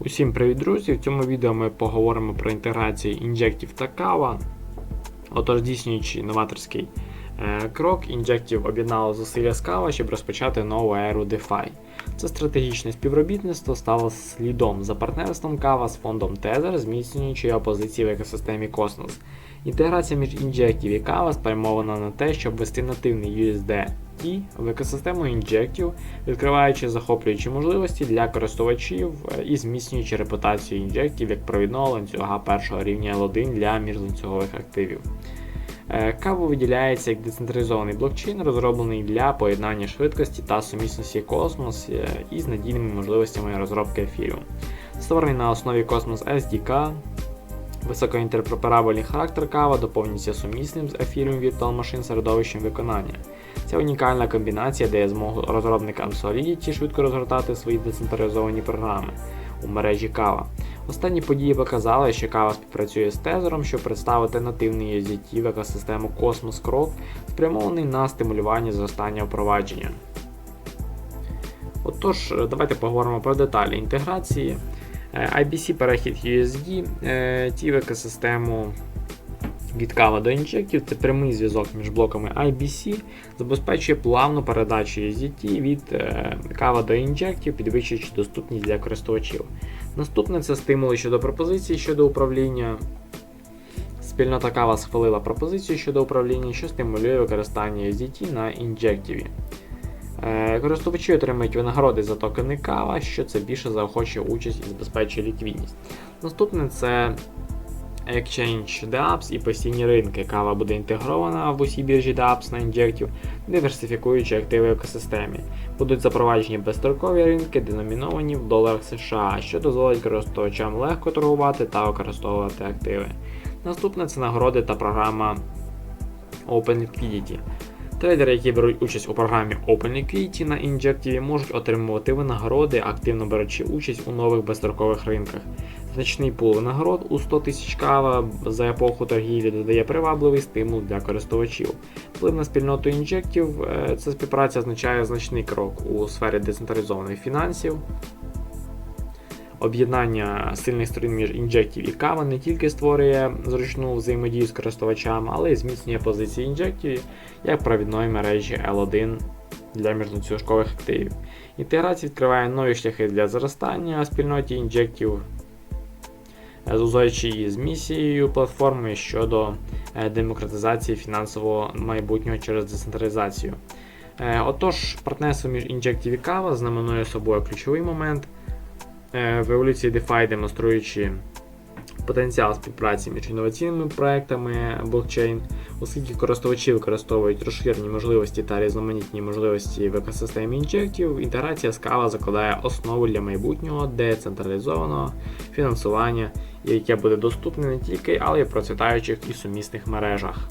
Усім привіт, друзі! В цьому відео ми поговоримо про інтеграцію інжектів та кава. Отож, здійснюючи новаторський крок, інжектів об'єднало зусилля кава, щоб розпочати нову еру DeFi. Це стратегічне співробітництво стало слідом за партнерством кава з фондом Tether, зміцнюючи його позиції в екосистемі Cosmos. Інтеграція між інжектів і кава спрямована на те, щоб ввести нативний USD і в екосистему інжектів, відкриваючи захоплюючі можливості для користувачів е, і зміцнюючи репутацію інжектів як провідного ланцюга першого рівня L1 для міжланцюгових активів. Е, Каву виділяється як децентралізований блокчейн, розроблений для поєднання швидкості та сумісності Cosmos е, із надійними можливостями розробки ефіру. Створений на основі Cosmos SDK, високоінтерпретерабельний характер кава доповнюється сумісним з ефіром Virtual Machine середовищем виконання. Це унікальна комбінація дає змогу розробникам Solidity швидко розгортати свої децентралізовані програми у мережі кава. Останні події показали, що кава співпрацює з Тезером, щоб представити нативний UZT в екосистему Cosmos Crop, спрямований на стимулювання зростання впровадження. Отож, давайте поговоримо про деталі інтеграції. Е, IBC перехід USD, е, ті в екосистему від кава до інжектів це прямий зв'язок між блоками IBC, забезпечує плавну передачу USDT від е, кава до інжектів, підвищуючи доступність для користувачів. Наступне це стимули щодо пропозицій щодо управління. Спільнота кава схвалила пропозицію щодо управління, що стимулює використання USDT на інжективі. Е, Користувачі отримують винагороди за токени кава, що це більше заохочує участь і забезпечує ліквідність. Наступне це Exchange DApps і постійні ринки. Кава буде інтегрована в усі біржі DApps на інжектів, диверсифікуючи активи в екосистемі. Будуть запроваджені безстрокові ринки, деноміновані в доларах США, що дозволить користувачам легко торгувати та використовувати активи. Наступне це нагороди та програма Open Liquidity. Трейдери, які беруть участь у програмі Open Liquidity на інжективі, можуть отримувати винагороди, активно беручи участь у нових безстрокових ринках. Значний пул винагород у 100 тисяч кава за епоху торгівлі додає привабливий стимул для користувачів. Вплив на спільноту інжектів е, ця співпраця означає значний крок у сфері децентралізованих фінансів. Об'єднання сильних сторін між інжектів і кава не тільки створює зручну взаємодію з користувачами, але й зміцнює позиції інжектів як провідної мережі L1 для міжнацюшкових активів. Інтеграція відкриває нові шляхи для зростання спільноті інжектів, зузаючи її з місією платформи щодо е, демократизації фінансового майбутнього через децентралізацію. Е, Отож, партнерство між Injective і Kava знаменує собою ключовий момент е, в еволюції DeFi, демонструючи потенціал співпраці між інноваційними проектами блокчейн, оскільки користувачі використовують розширені можливості та різноманітні можливості в екосистемі інжектів, інтеграція скала закладає основу для майбутнього децентралізованого фінансування, яке буде доступне не тільки, але й в процвітаючих і сумісних мережах.